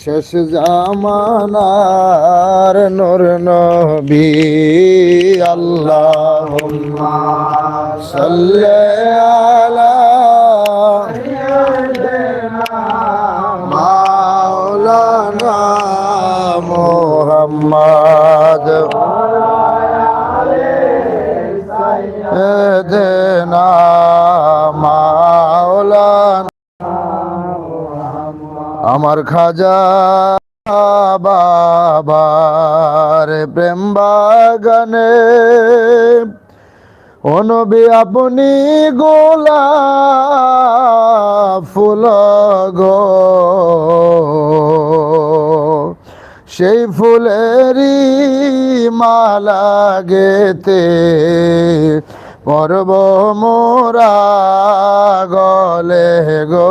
শেষ জামানার নূর নবী আল্লাহ সাল্লি আমার খাজা বাবার প্রেম বাগানে। অনবী আপনি গোলা ফুল গো। সেই ফুলেরই মালা গেতে পর্ব মোরা গলে গো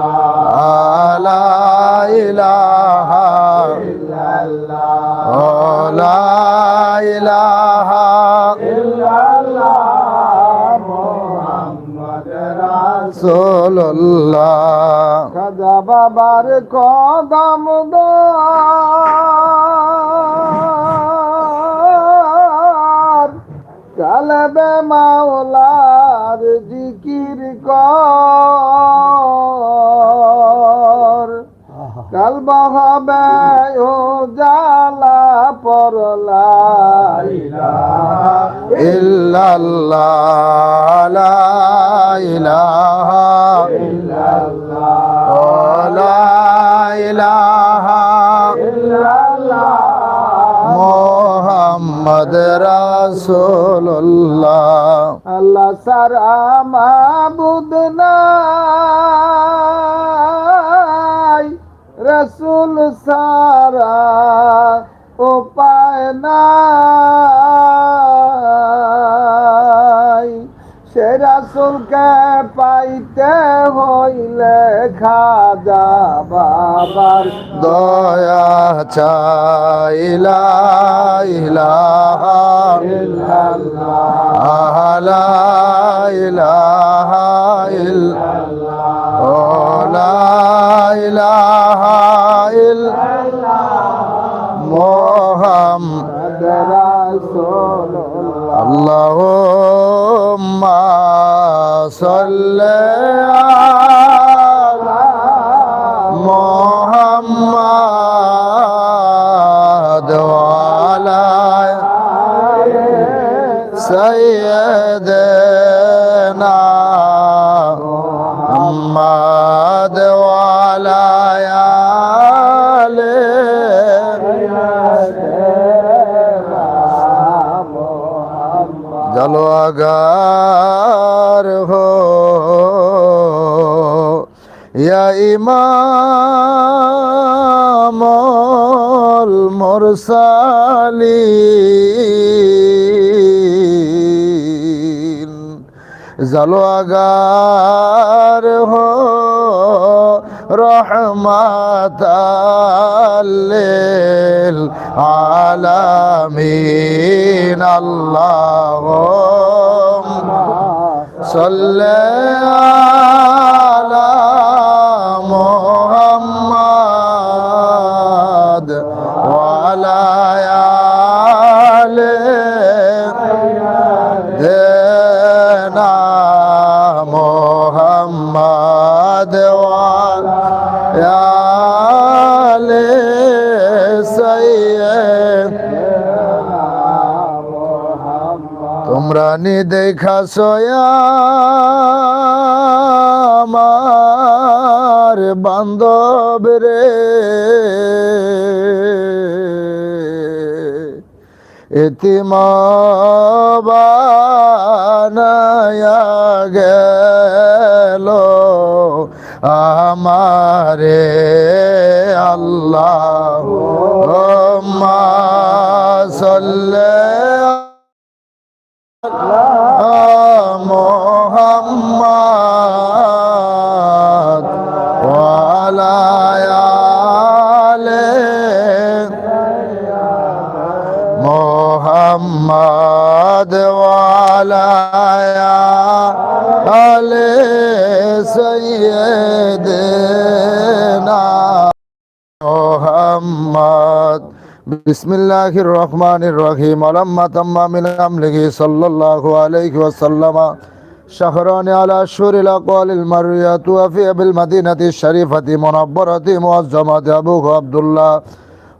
রাসূলুল্লাহ। খাজা বাবার কদম কালবে মাওলার জিকির কর। কালবা হবে ও জালা পরলা ইল্লাল্লাহ ইলাহা ইল্লাল্লাহ লা ইলাহা। ইল্লাল্লাহ মোহাম্মদ রাসূলুল্লাহ আল্লাহ সারা সারা উপায় নাই। সে রাসুলকে পাইতে হইলে খাজা বাবার দয়া চাইলা ইলাহা ইলাহা ইল্লাল্লাহ। লা ইলাহা ইল্লাল্লাহ। মোহাম্মদ রাসূলুল্লাহ আল্লাহুম্মা সাল্লি আলা মুহাম্মাদ ওয়া আলা সাইয়্যিদিনা জলগার হো। ইয়া ইমামল মুরসালিন। জলগার হো। রহমাতাল্লিল আলামিন আল্লাহ সাল্লি আলা তোমরা নি দেখা আমার বান্ধব রে। এতিম বানায়া গেল। আমারে আল্লাহ সাল্লাল্লাহু মোহাম্মদ বিসমিল্লাহির রহমানির রহিম আলাম্মা তাম্মা মিন আমলিহি সাল্লাল্লাহু আলাইহি ওয়াসাল্লাম شهران على شهور الأقوال المروية وفي بالمدينة الشريفة منبرة معظمة أبوه عبد الله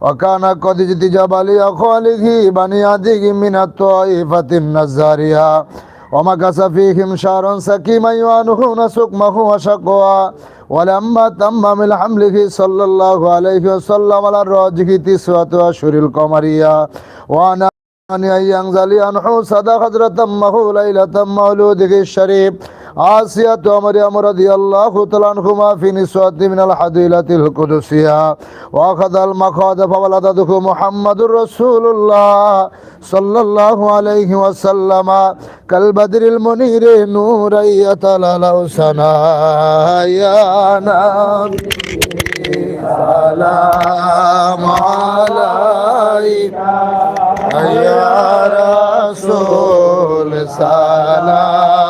وكان قد اجتجب لأخواله بني عدي من الطائفة النزارية ومكث فيهم شهرا سكيما يعانون سقمه وشقوا ولما تم من حمله صلى الله عليه وسلم على الراجح تسعة أشهر القمرية. وأنا أن ينزل أنحو صدى خضرة مه ليلة مولوده الشريف. آسية ومريم رضي الله تعالى عنهما في نسوة من الحديلة القدسية وأخذ المخاض فولدته محمد رسول الله صلى الله عليه وسلم كالبدر المنير نورا يتلالو سنايا نبي سلام عليك يا رسول سلام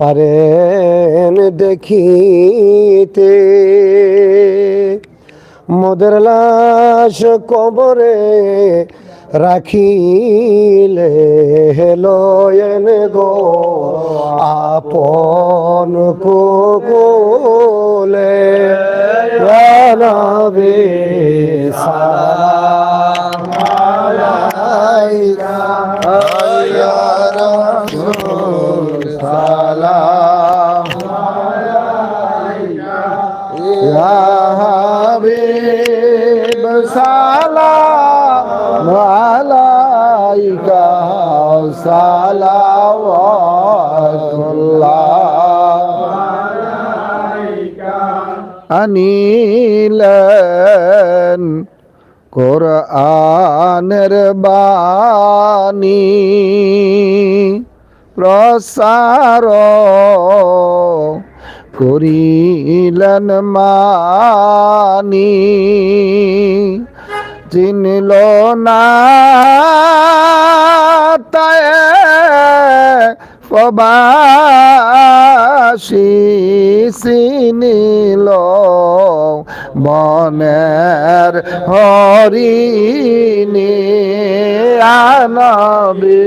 পারেন দেখিতে। মদের লাশ কবরে রাখিলে লয়েন গো। আপন কোলে জানাবে সালাম আলাইকা। সালাম ইয়া হাবিব সালাম আলাইকা সালাওয়াতুল্লাহ আনিলেন কোরআনের বাণী। প্রসার করিলেন মানি। চিনল না তায় প্রবাসী চিনিল মনের হরিণী। আনবি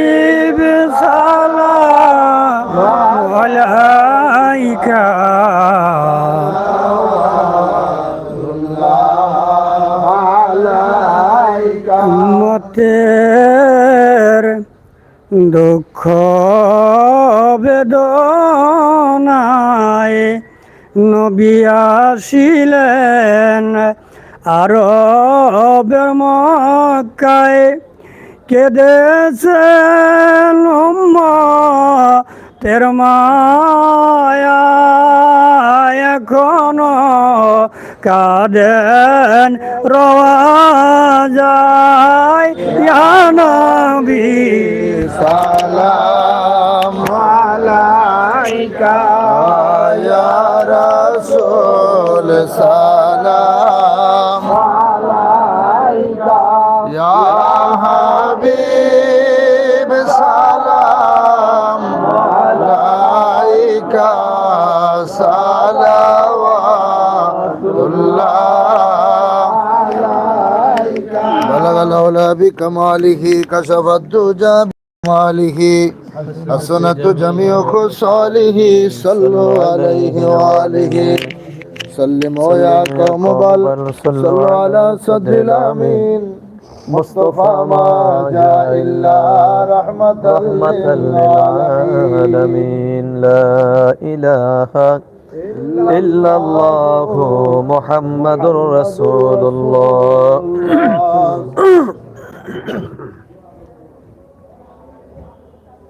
দুঃখ বেদনায় নবী আসিলেন আরবের মক্কায়। কেঁদেছেন তের মায়া এখনও কাঁদেন রওয়া যায়। নবী সালাম আলাইকা। ইয়া রাসূল সালাম আলাইকা। ইয়া হাবিব। بلغ العلا بكماله كشف الدجى بكماله حسنت جميع خصاله صلوا عليه وآله سلموا يا قوم بل صلوا على صدر الأمين مصطفى ما جاء إلا رحمة رحمة للعالمين للعالمين لا إله إلا الله محمد رسول الله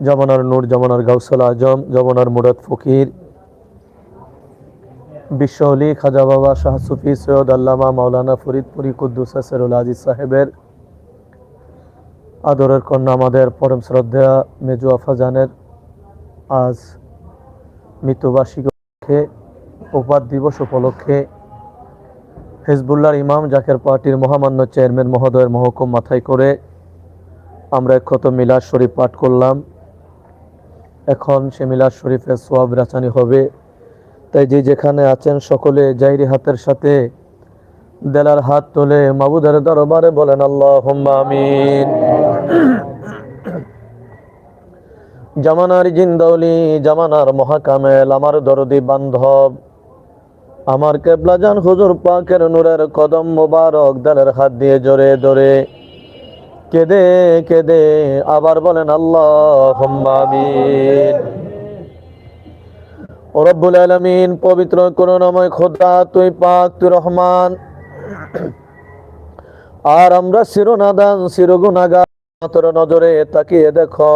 জমানার নূর, জমানার গাউসাল আজম, জমানার মুরাদ ফকির বিশ্বহলি খাজা বাবা শাহ সুফি সৈয়দ আল্লামা মাওলানা ফরিদপুরি কুদ্দুস সেরুল আজিজ সাহেবের আদরের কন্যা আমাদের পরম শ্রদ্ধা মেজু আফাজানের আজ মৃত্যুবার্ষিকী উপাদ দিবস উপলক্ষে হিজবুল্লাহর ইমাম জাকের পার্টির মহামান্য চেয়ারম্যান মহোদয়ের মহকুম মাথায় করে আমরা ক্ষত মিলাদ শরীফ পাঠ করলাম। এখন সে মিলাদ শরীফের সোয়াব রাচানি হবে। তাই যে যেখানে আছেন সকলে জাহিরি হাতের সাথে দেলার হাত তোলে, মাবুদের দরবারে বলেন আল্লাহ আমিন। জামানার জিন্দৌলি, জামানার মহাকামেল, আমার দরদি বান্ধব, আমার কেবলাজান হুজুর পাকের নূরের কদম মোবারক, দালের হাত দিয়ে জোরে ধরে কেদে কেদে আবার বলেন আল্লাহ আমিন। রব্বুল আলামিন, পবিত্র করুণাময় খোদা, তুই পাক, তুই রহমান। আর আমরা শিরোনাদান শিরোগুনাগার তোর নজরে তাকিয়ে দেখো।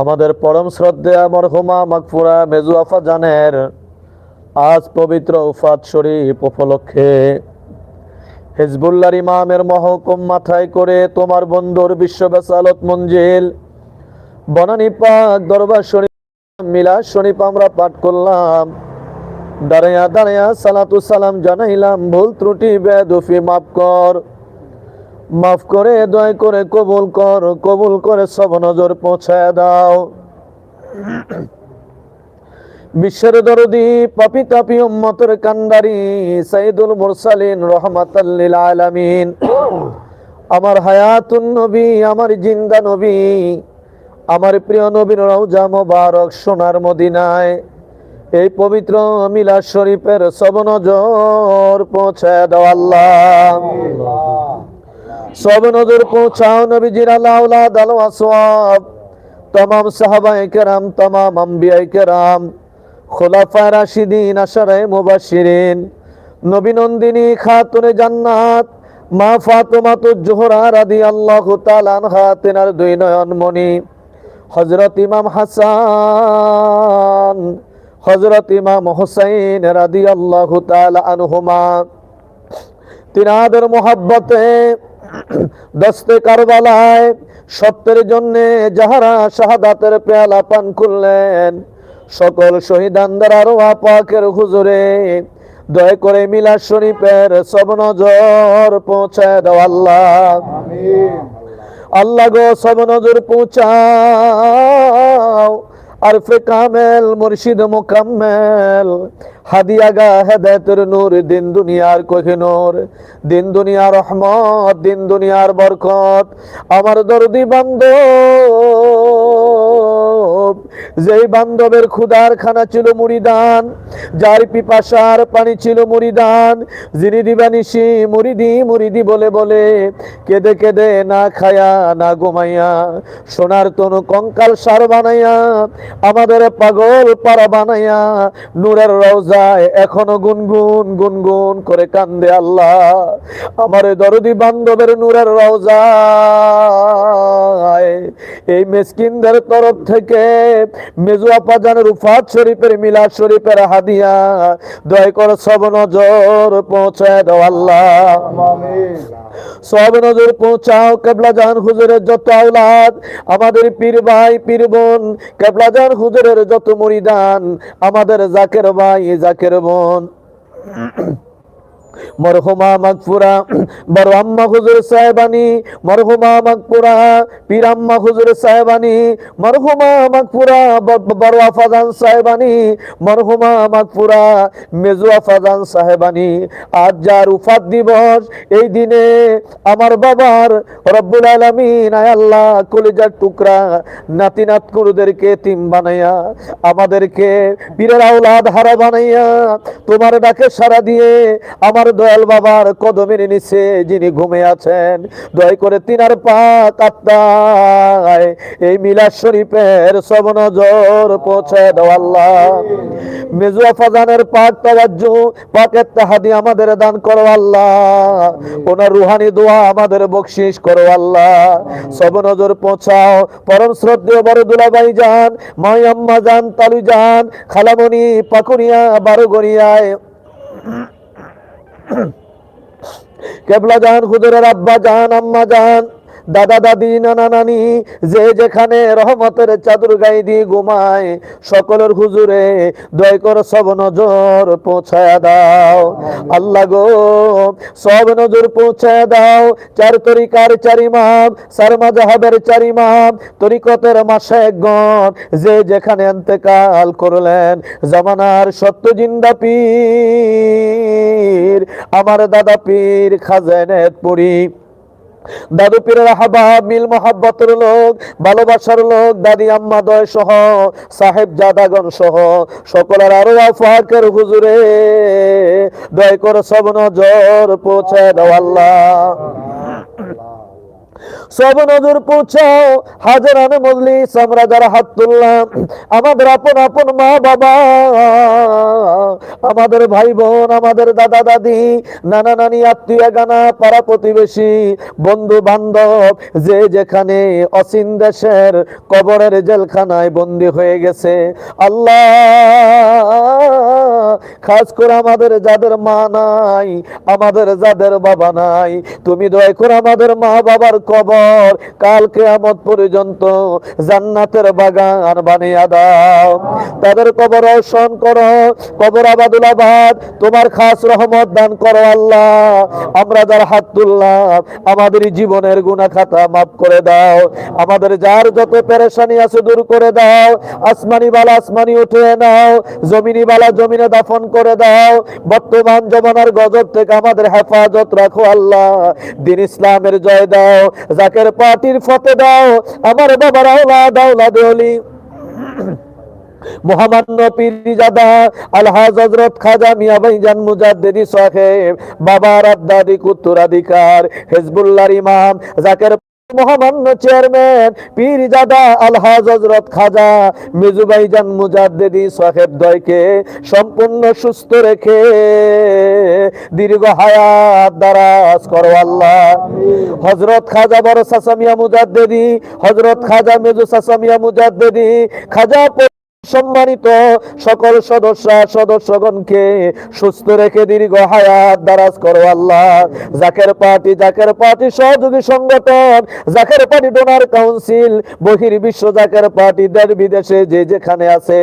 আমাদের পরম শ্রদ্ধে আমার হুমা মাকফুরা মেজু আফা জানের আজ পবিত্র উফাত শরীফ উপলক্ষে। হিজবুল্লার ইমামের মহকুম মাথায় করে তোমার বন্ধুর বিশ্ব বেসালত মঞ্জিল। বনানী পাক দরবার শরীফ মিলাদ শরীফ আমরা পাঠ করলাম। দাঁড়াইয়া দাঁড়াইয়া সালাতু সালাম জানাইলাম, ভুল ত্রুটি, বেদুফি মাফ কর। মাফ করে, দয়া করে কবুল কর, কবুল করে সব নজর পৌঁছায় দাও। বিশ্বের দরদি, পাপি তাপি উম্মতের কান্ডারি, সাইদুল মুরসালিন রহমাতাল্লিল আলামিন। আমার হায়াতুন নবী, আমার জিন্দা নবী, আমার প্রিয় নবীর রওজা মোবারক সোনার মদিনায় এই পবিত্র মিলাদ শরীফের সব নজর পৌঁছায় দাও আল্লাহ। সব নজর পৌঁছাও নবীজির আল্লাহ আলো আসওয়াব তমাম সাহাবায়ে কেরাম, তমাম আম্বিয়ায়ে কেরাম খোলাফায়ে রাশিদিন আশারায়ে মুবাশশিরিন। নবী নন্দিনী খাতুনে জান্নাত, মা ফাতেমাতু জোহরা রাদিয়াল্লাহু তাআলা আনহা, তেনার দুই নয়ন মণি হযরত ইমাম হাসান, হযরত ইমাম হুসাইন রাদিয়াল্লাহু তাআলা আনহুমা। তিনাদের মোহাব্বতে দস্তে কারবালায় সত্যের জন্যে যাহারা শাহাদাতের পেয়ালা পান করলেন সকল শহীদানদের আরও পাকের হুজুরে দয়া করে মিলা শরীফের সব নজর পৌঁছায় দাও আল্লাহ। আল্লাহ গো সব নজর পৌঁছাও। আরফে কামেল মুর্শিদ মুকাম্মেল হাদিয়াগা হেদায়তের নূর দিন দুনিয়ার কোহে নূর দিন দুনিয়ার রহমত দিন দুনিয়ার বরকত। আমার দরদি বান্ধব যেই বান্ধবের ক্ষুদার খানা ছিল মুড়িদান, যার পিপাসার পানি ছিল মুড়িদান, যিনি দিবানিসি মুড়িদি মুড়িদি বলে বলে, কেঁদে কেঁদে না খায়া, না ঘুমাইয়া, সোনার তনু কঙ্কাল সার বানাইয়া, আমাদের পাগল পাড়া বানাইয়া, নূরের রওজায় এখনও গুনগুন গুনগুন করে কান্দে আল্লাহ, আমার দরদি বান্ধবের নূরের রওজায়, এই মেসকিনদের তরফ থেকে মেজু আপাজান রুফাত শরীফের, মিলাদ শরীফের হাদিয়া। দয়া করে সব নজর পৌঁছায় দাও আল্লাহ। সব নজর পৌঁছাও কেবলা জান হুজুরের যত আওলাদ, আমাদের পীর ভাই, পীর বোন, কেবলা জান হুজুরের যত মুরিদান, আমাদের জাকের ভাই, জাকের বোন। মরহুমা মাগফুরা বড় আম্মা হুজুর সাহেবানি, মরহুমা মাগফুরা পীর আম্মা হুজুর সাহেবানি, মরহুমা মাগফুরা, ব- বড় আফাজান সাহেবানি, মরহুমা মাগফুরা, মেজু আফাজান সাহেবানি। আজ যার উফাত দিবস, এই দিনে আমার বাবার রব্বুল আলামিন, আয় আল্লাহ, কলিজার টুকরা নাতি নাতকুরুদেরকে তিম বানাইয়া, আমাদেরকে পীরের আওলাদ হারা বানাইয়া, তোমার ডাকে সারা দিয়ে, আমার দয়াল বাবার কদমের নিচে যিনি ঘুমে আছেন, দয় করে তিনার পা কাত্তায় এই মিলাদ শরীফের সব নজর পৌঁছে দাও আল্লাহ। মেজুয়া ফাজানের পাক তাওয়াজ্জু, পাকের তাহাদি আমাদের দান করো আল্লাহ। ওনার রুহানি দোয়া আমাদের বকশিস করো আল্লাহ। সব নজর পৌঁছাও। পরম শ্রদ্ধেয় বড় দুলাভাই যান মাই আম্মা যান তালু যান খালামণি পাকুড়িয়া বারোগড়িয়ায় কেবলা জাহান হুজুরের আব্বা জাহান আম্মা যান দাদা দাদি নানা নানি যে যেখানে রহমতের চাদর গাই দিয়ে ঘুমায় সকলের হুজুরে দয় কর সব নজর পৌঁছায় দাও। আল্লাহ। গো সব নজর পৌঁছায় দাও। চার তরিকার চারি মাম সার মাজাহাবের চারি মাম তরিকতের মাসে গণ যে যেখানে এন্তেকাল করলেন জামানার সত্য জিন্দা পীর আমার দাদা পীর খাজেনেত পুরী। দাদু পীরের হাবাব মিল মহাব্বতের লোক, ভালোবাসার লোক, দাদি আম্মা দয় সহ, সাহেব জাদাগণ সহ, সকলের আরও আফাকের হুজুরে, দয় করে সব নজর পৌঁছে দাও সব নজর পৌঁছাও। হাজারান মজলিস আমরা যারা হাত তুললাম। আমাদের আপন আপন মা বাবা, আমাদের ভাই বোন, আমাদের দাদা দাদি, নানা নানি, আত্মীয় গানা, পাড়া প্রতিবেশী, বন্ধু বান্ধব, যে যেখানে অসীন দেশের কবরের জেলখানায় বন্দি হয়ে গেছে। আল্লাহ খাস করে আমাদের যাদের মা নাই, আমাদের যাদের বাবা নাই। তুমি দয়া করে আমাদের মা বাবার কবর কাল কেয়ামত পর্যন্ত জান্নাতের বাগান বানিয়ে দাও। তাদের কবর রোশন করো, কবর আবাদুল আবাদ তোমার খাস রহমত দান করো আল্লাহ। আমরা যার হাত তুললাম, আমাদের জীবনের গুনাহ খাতা মাফ করে দাও। আমাদের যার যত পেরেশানি আছে দূর করে দাও। আসমানি বালা আসমানি উঠে নাও, জমিনি বালা জমিনে দাফন করে দাও। বর্তমান জমানার গজব থেকে আমাদের হেফাজত রাখো আল্লাহ। দিন ইসলামের জয় দাও। জাকের পার্টির ফতে দাও। আমার বাবার আওলাদ আওলাদ অলি মহামান্য পীরজাদা আলহাজ হজরত খাজা মিয়া ভাইজান মুজাদ্দিদি সাহেব, বাবার আদাদিক উত্তরাধিকার হেজবুল্লাহর ইমাম, জাকের মহামান্য চেয়ারম্যান, পীরজাদা আলহাজ হজরত খাজা মিজুবাইজান মুজাদ্দিদি সাহেব দয়কে সম্পূর্ণ সুস্থ রেখে দীর্ঘ হায়াত দারাজ করো আল্লাহ। হজরত খাজা বড় সাসামিয়া মুজাদ্দিদি হজরত খাজা মেজু সাসামিয়া মুজাদ্দিদি, খাজা সম্মানিত সকল সদস্য, সদস্যগণকে সুস্থ রেখে দীর্ঘ হায়াত দারাজ করো আল্লাহ। জাকের পার্টি জাকের পার্টি সহযোগী সংগঠন, জাকের পার্টি ডোনার কাউন্সিল, বহির বিশ্ব জাকের পার্টি, দেশ বিদেশে যে যেখানে আছে,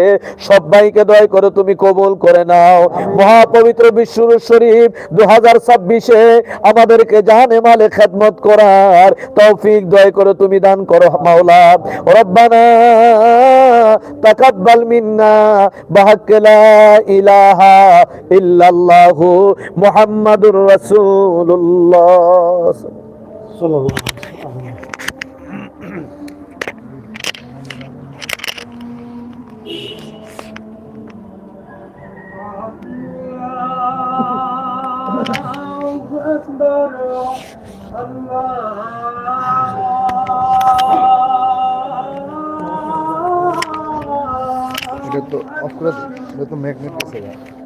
সবাইকে দয় করে তুমি কবুল করে নাও। মহাপবিত্র বিশ্বর শরীফ দু হাজার ছাব্বিশে আমাদেরকে জানে মালে খেদমত করার তৌফিক দয় করে তুমি দান করো মাওলা। রব্বানা তাকাব্বাল মিন্না বাহাক লা ইলাহা ইল্লাল্লাহ মুহাম্মাদুর রাসূলুল্লাহ এটা of course, let them make me.